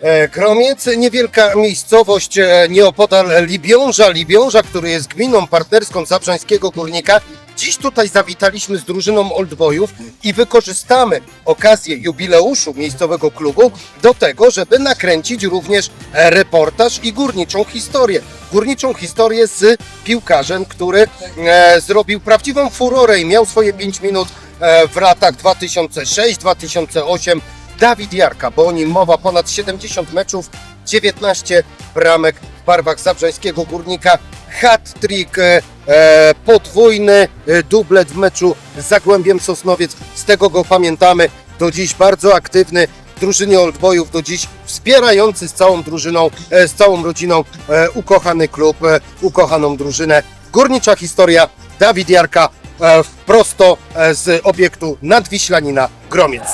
E, Gromiec, niewielka miejscowość e, nieopodal Libiąża, Libiąża, który jest gminą partnerską Zabrzańskiego Górnika. Dziś tutaj zawitaliśmy z drużyną Oldboyów i wykorzystamy okazję jubileuszu miejscowego klubu do tego, żeby nakręcić również e, reportaż i górniczą historię. Górniczą historię z piłkarzem, który e, zrobił prawdziwą furorę i miał swoje 5 minut e, w latach 2006-2008. Dawid Jarka, bo o nim mowa, ponad 70 meczów, 19 bramek w barwach zabrzeńskiego górnika, hat-trick, e, e, podwójny e, dublet w meczu z Zagłębiem Sosnowiec, z tego go pamiętamy, do dziś bardzo aktywny w drużynie Oldboyów, do dziś wspierający z całą drużyną, e, z całą rodziną e, ukochany klub, e, ukochaną drużynę. Górnicza historia, Dawid Jarka, e, prosto e, z obiektu Nadwiślanina Gromiec.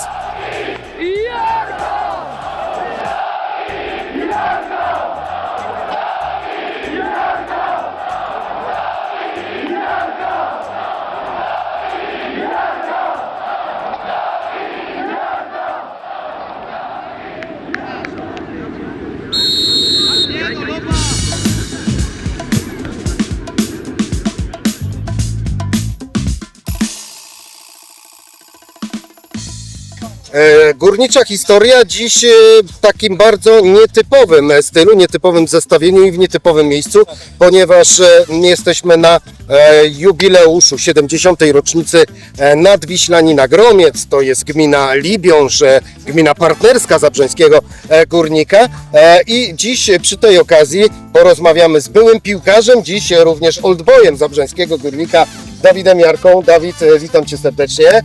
Górnicza historia dziś e, w takim bardzo nietypowym e, stylu, nietypowym zestawieniu i w nietypowym miejscu, ponieważ e, jesteśmy na e, jubileuszu 70. rocznicy e, Nadwiślanina Gromiec, to jest gmina Libiąż, e, gmina partnerska Zabrzeńskiego e, Górnika E, i dziś e, przy tej okazji porozmawiamy z byłym piłkarzem, dziś e, również oldboyem Zabrzeńskiego Górnika, Dawidem Jarką. Dawid, e, witam Cię serdecznie.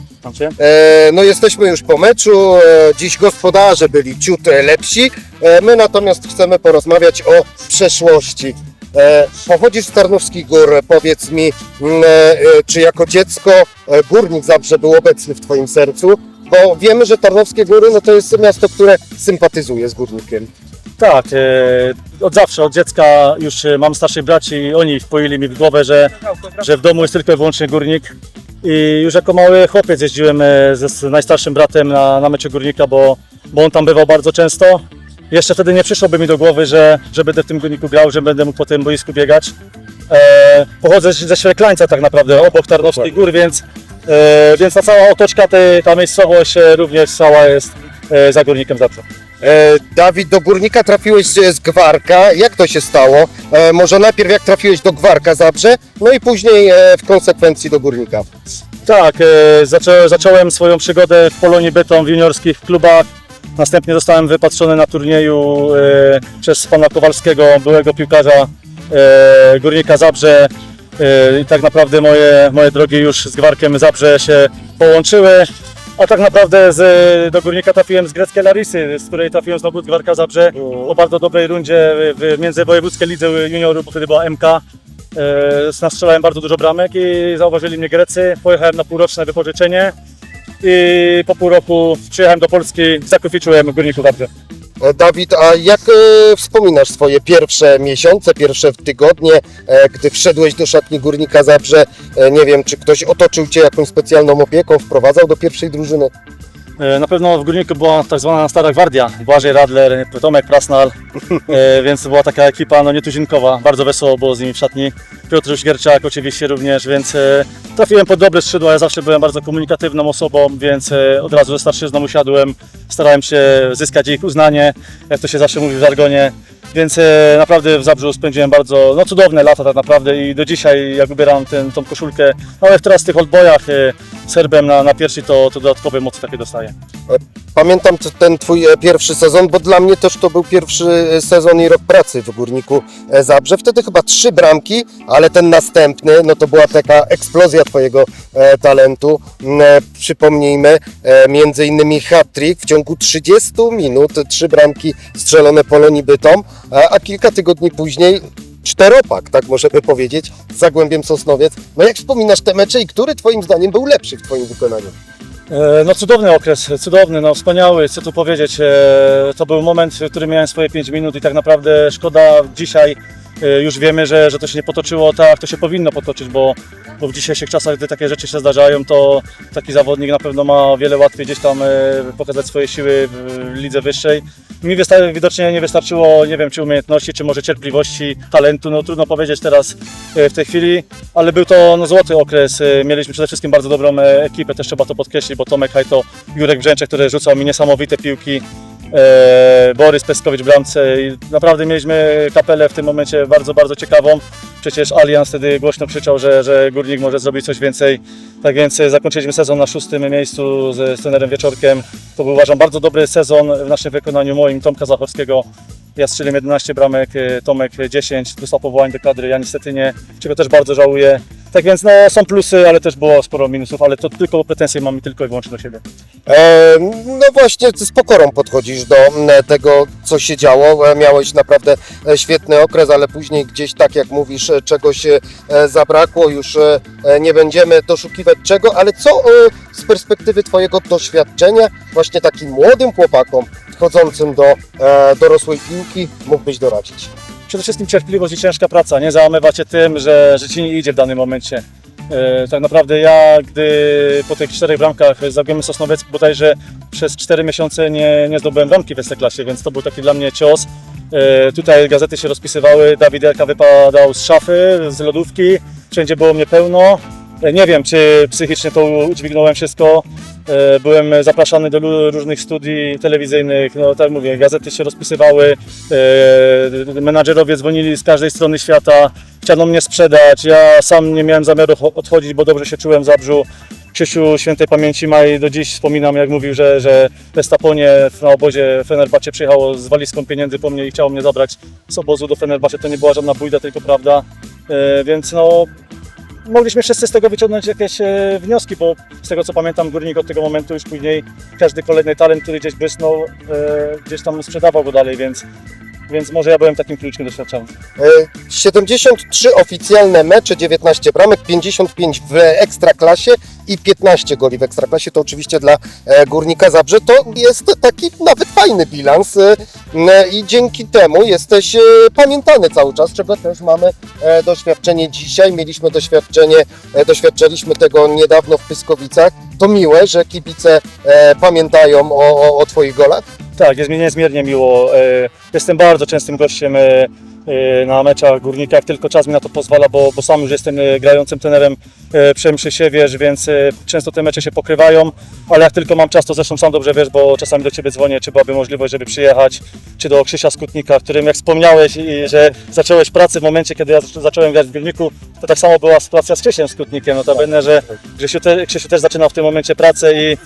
E, No jesteśmy już po meczu, e, dziś gospodarze byli ciut e, lepsi, E, my natomiast chcemy porozmawiać o przeszłości. E, Pochodzisz z Tarnowskich Gór, powiedz mi, mm, e, e, czy jako dziecko e, Górnik Zabrze był obecny w Twoim sercu? Bo wiemy, że Tarnowskie Góry no to jest miasto, które sympatyzuje z Górnikiem. Tak, e, od zawsze, od dziecka już e, mam starszych braci i oni wpoili mi w głowę, że, że w domu jest tylko i wyłącznie górnik. I już jako mały chłopiec jeździłem e, ze z najstarszym bratem na, na mecze górnika, bo, bo on tam bywał bardzo często. Jeszcze wtedy nie przyszłoby mi do głowy, że, że będę w tym górniku grał, że będę mógł po tym boisku biegać. E, pochodzę ze Świeklańca tak naprawdę, obok Tarnowskich Gór, więc, e, więc ta cała otoczka, tej, ta miejscowość e, również cała jest e, za górnikiem zawsze. E, Dawid, do Górnika trafiłeś z z Gwarka. Jak to się stało? E, Może najpierw jak trafiłeś do Gwarka Zabrze, no i później e, w konsekwencji do Górnika. Tak, e, zaczą, zacząłem swoją przygodę w Polonii Bytom w juniorskich klubach. Następnie zostałem wypatrzony na turnieju e, przez pana Kowalskiego, byłego piłkarza e, Górnika Zabrze. E, I tak naprawdę moje, moje drogi już z Gwarkiem Zabrze się połączyły. A tak naprawdę z, do Górnika trafiłem z greckiej Larisy, z której trafiłem znowu z Gwarka Zabrze po bardzo dobrej rundzie w międzywojewódzkiej lidze juniorów, bo wtedy była MK. E, Nastrzelałem bardzo dużo bramek i zauważyli mnie Grecy. Pojechałem na półroczne wypożyczenie i po pół roku przyjechałem do Polski, zakotwiczyłem w Górniku Zabrze. E, Dawid, a jak e, wspominasz swoje pierwsze miesiące, pierwsze tygodnie, e, gdy wszedłeś do szatni Górnika Zabrze? Nie wiem, czy ktoś otoczył Cię jakąś specjalną opieką, wprowadzał do pierwszej drużyny? Na pewno w Górniku była tak zwana Stara Gwardia, Błażej Radler, Tomek Prasnal, więc była taka ekipa no, nietuzinkowa, bardzo wesoło było z nimi w szatni. Piotr Gierczak oczywiście również, więc trafiłem pod dobre skrzydła, ja zawsze byłem bardzo komunikatywną osobą, więc e, od razu ze starszyzną usiadłem, starałem się zyskać ich uznanie, jak to się zawsze mówi w żargonie. Więc e, naprawdę w Zabrzu spędziłem bardzo no, cudowne lata tak naprawdę i do dzisiaj jak wybieram ten, tą koszulkę, nawet teraz w tych oldboyach e, serbem na, na pierwszy to, to dodatkowe mocy takie dostaję. Pamiętam ten Twój e, pierwszy sezon, bo dla mnie też to był pierwszy e, sezon i rok pracy w Górniku e, Zabrze. Wtedy chyba trzy bramki, ale ten następny, no to była taka eksplozja Twojego talentu. Mm, przypomnijmy, między innymi hat-trick w ciągu 30 minut, trzy bramki strzelone Polonii Bytom, a kilka tygodni później czteropak, tak możemy powiedzieć, z Zagłębiem Sosnowiec. No jak wspominasz te mecze i który Twoim zdaniem był lepszy w Twoim wykonaniu? E, No cudowny okres, cudowny, no wspaniały, co tu powiedzieć. E, To był moment, w którym miałem swoje 5 minut i tak naprawdę szkoda dzisiaj już wiemy, że, że to się nie potoczyło tak, jak to się powinno potoczyć, bo, bo w dzisiejszych czasach, gdy takie rzeczy się zdarzają, to taki zawodnik na pewno ma wiele łatwiej gdzieś tam e, pokazać swoje siły w lidze wyższej. Mi wysta- widocznie nie wystarczyło, nie wiem, czy umiejętności, czy może cierpliwości, talentu, no trudno powiedzieć teraz e, w tej chwili, ale był to no, złoty okres. E, Mieliśmy przede wszystkim bardzo dobrą e, ekipę, też trzeba to podkreślić, bo Tomek Hajto, Jurek Brzęczek, który rzucał mi niesamowite piłki, e, Borys Peskowicz w bramce naprawdę mieliśmy kapelę w tym momencie bardzo, bardzo ciekawą. Przecież Allianz wtedy głośno krzyczał, że, że Górnik może zrobić coś więcej. Tak więc e, zakończyliśmy sezon na szóstym miejscu z, z trenerem Wieczorkiem. To był uważam bardzo dobry sezon w naszym wykonaniu moim, Tomka Zachowskiego. Ja strzeliłem 11 bramek, e, Tomek 10, dostał powołań do kadry, ja niestety nie, czego też bardzo żałuję. Tak więc no, są plusy, ale też było sporo minusów, ale to tylko pretensje mamy tylko i wyłącznie do siebie. E, no właśnie, ty z pokorą podchodzisz do tego, co się działo. E, Miałeś naprawdę e, świetny okres, ale później gdzieś, tak jak mówisz, e, czegoś zabrakło. Już nie będziemy doszukiwać czego, ale co z perspektywy Twojego doświadczenia, właśnie takim młodym chłopakom wchodzącym do dorosłej piłki, mógłbyś doradzić? Przede wszystkim cierpliwość i ciężka praca, nie załamywać się tym, że, że ci nie idzie w danym momencie. E, tak naprawdę ja, gdy po tych czterech bramkach z Sosnowiec bodajże przez cztery miesiące nie, nie zdobyłem bramki w Ekstraklasie, więc to był taki dla mnie cios. E, tutaj gazety się rozpisywały, Dawid Elka wypadał z szafy, z lodówki, wszędzie było mnie pełno. E, Nie wiem, czy psychicznie to udźwignąłem wszystko. E, Byłem zapraszany do różnych studii telewizyjnych, no tak mówię, gazety się rozpisywały, e, menadżerowie dzwonili z każdej strony świata, chciano mnie sprzedać, ja sam nie miałem zamiaru cho- odchodzić, bo dobrze się czułem w Zabrzu. Krzysiu świętej pamięci Maj do dziś wspominam, jak mówił, że, że Estaponie na obozie Fenerbahce przyjechało z walizką pieniędzy po mnie i chciało mnie zabrać z obozu do Fenerbahce. To nie była żadna bójda, tylko prawda. E, Więc no, mogliśmy wszyscy z tego wyciągnąć jakieś e, wnioski, bo z tego co pamiętam, Górnik od tego momentu już później każdy kolejny talent, który gdzieś błysnął, e, gdzieś tam sprzedawał go dalej, więc, więc może ja byłem takim kluczkiem doświadczalnym. E, 73 oficjalne mecze, 19 bramek, 55 w Ekstraklasie i 15 goli w Ekstraklasie. To oczywiście dla e, Górnika Zabrze to jest taki nawet fajny bilans e, m, i dzięki temu jesteś e, pamiętany cały czas, czego też mamy e, doświadczenie dzisiaj. Mieliśmy doświadczenie, e, doświadczaliśmy tego niedawno w Pyskowicach. To miłe, że kibice e, pamiętają o, o, o Twoich golach. Tak, jest mi niezmiernie miło. E, Jestem bardzo częstym gościem e, e, na meczach Górnika, jak tylko czas mi na to pozwala, bo, bo sam już jestem e, grającym trenerem e, przy Mszy Siewierz, więc e, często te mecze się pokrywają, ale jak tylko mam czas, to zresztą sam dobrze wiesz, bo czasami do Ciebie dzwonię, czy byłaby możliwość, żeby przyjechać, czy do Krzysia Skutnika, którym jak wspomniałeś, że zacząłeś pracę w momencie, kiedy ja zaczą- zacząłem grać w Górniku, to tak samo była sytuacja z Krzysiem Skutnikiem, notabene, że Krzysiu, te, Krzysiu też zaczynał w tym momencie pracę i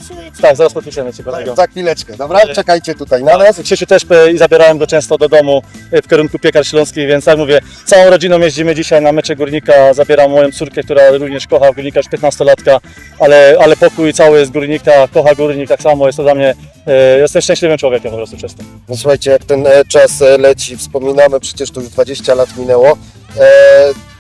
tak, zaraz podpiszemy Cię. Bartego. Za chwileczkę, dobra? Czekajcie tutaj na nas. Krzysiu też e, i zabierałem go często do domu e, w kierunku piekar śląskich, więc tak mówię, całą rodziną jeździmy dzisiaj na mecze Górnika, zabieram moją córkę, która również kocha Górnika, już 15-latka, ale, ale pokój cały z Górnika, kocha Górnik, tak samo jest to dla mnie, e, jestem szczęśliwym człowiekiem po prostu przez to. No słuchajcie, jak ten e, czas e, leci, wspominamy, przecież to już 20 lat minęło. E,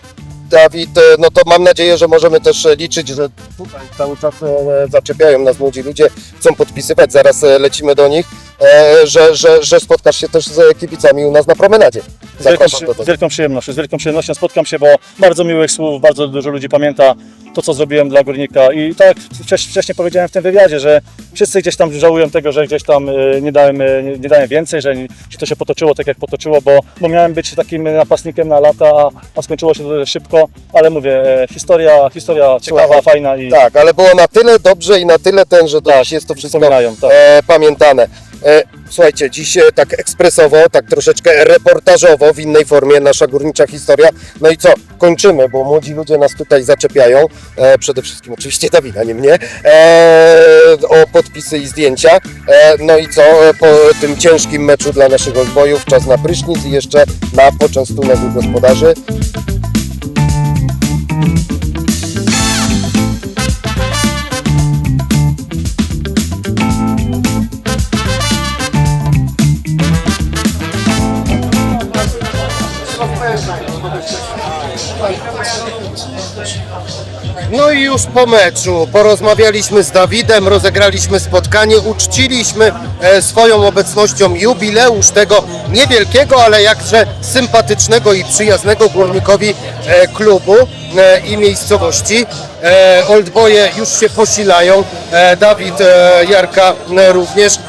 Dawid, e, no to mam nadzieję, że możemy też e, liczyć, że tutaj cały czas e, zaczepiają nas młodzi ludzie, chcą podpisywać, zaraz lecimy do nich, że, że, że spotkasz się też z kibicami u nas na promenadzie. Z wielką, z wielką przyjemnością, z wielką przyjemnością spotkam się, bo bardzo miłych słów, bardzo dużo ludzi pamięta to, co zrobiłem dla Górnika i tak jak wcześ- wcześniej powiedziałem w tym wywiadzie, że wszyscy gdzieś tam żałują tego, że gdzieś tam e, nie dałem, e, nie, nie dałem więcej, że, to się potoczyło tak, jak potoczyło, bo, bo miałem być takim napastnikiem na lata, a, a skończyło się to szybko, ale mówię, e, historia, historia ciekawa, Słuchaj, fajna i Tak, ale było na tyle dobrze i na tyle ten, że Tak, jest to wszystko tak. e, pamiętane. E, słuchajcie, dziś e, tak ekspresowo, tak troszeczkę reportażowo, w innej formie nasza górnicza historia. No i co, kończymy, bo młodzi ludzie nas tutaj zaczepiają, e, przede wszystkim oczywiście Dawida, nie mnie, o podpisy i zdjęcia. No i co, po tym ciężkim meczu dla naszych odbojów, czas na prysznic i jeszcze na poczęstunek u gospodarzy. No i już po meczu porozmawialiśmy z Dawidem, rozegraliśmy spotkanie, uczciliśmy e, swoją obecnością jubileusz tego niewielkiego, ale jakże sympatycznego i przyjaznego górnikowi e, klubu e, i miejscowości. E, Oldboye już się posilają, Dawid Jarka również.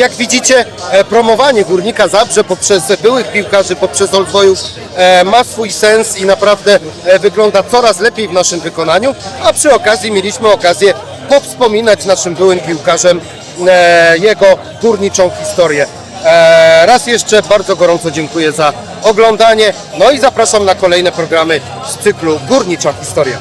Jak widzicie, e, promowanie Górnika Zabrze poprzez byłych piłkarzy, poprzez Oldboyów e, ma swój sens i naprawdę e, wygląda coraz lepiej w naszym wykonaniu, a przy okazji mieliśmy okazję powspominać naszym byłym piłkarzem jego górniczą historię. Raz jeszcze bardzo gorąco dziękuję za oglądanie, no i zapraszam na kolejne programy z cyklu Górnicza Historia.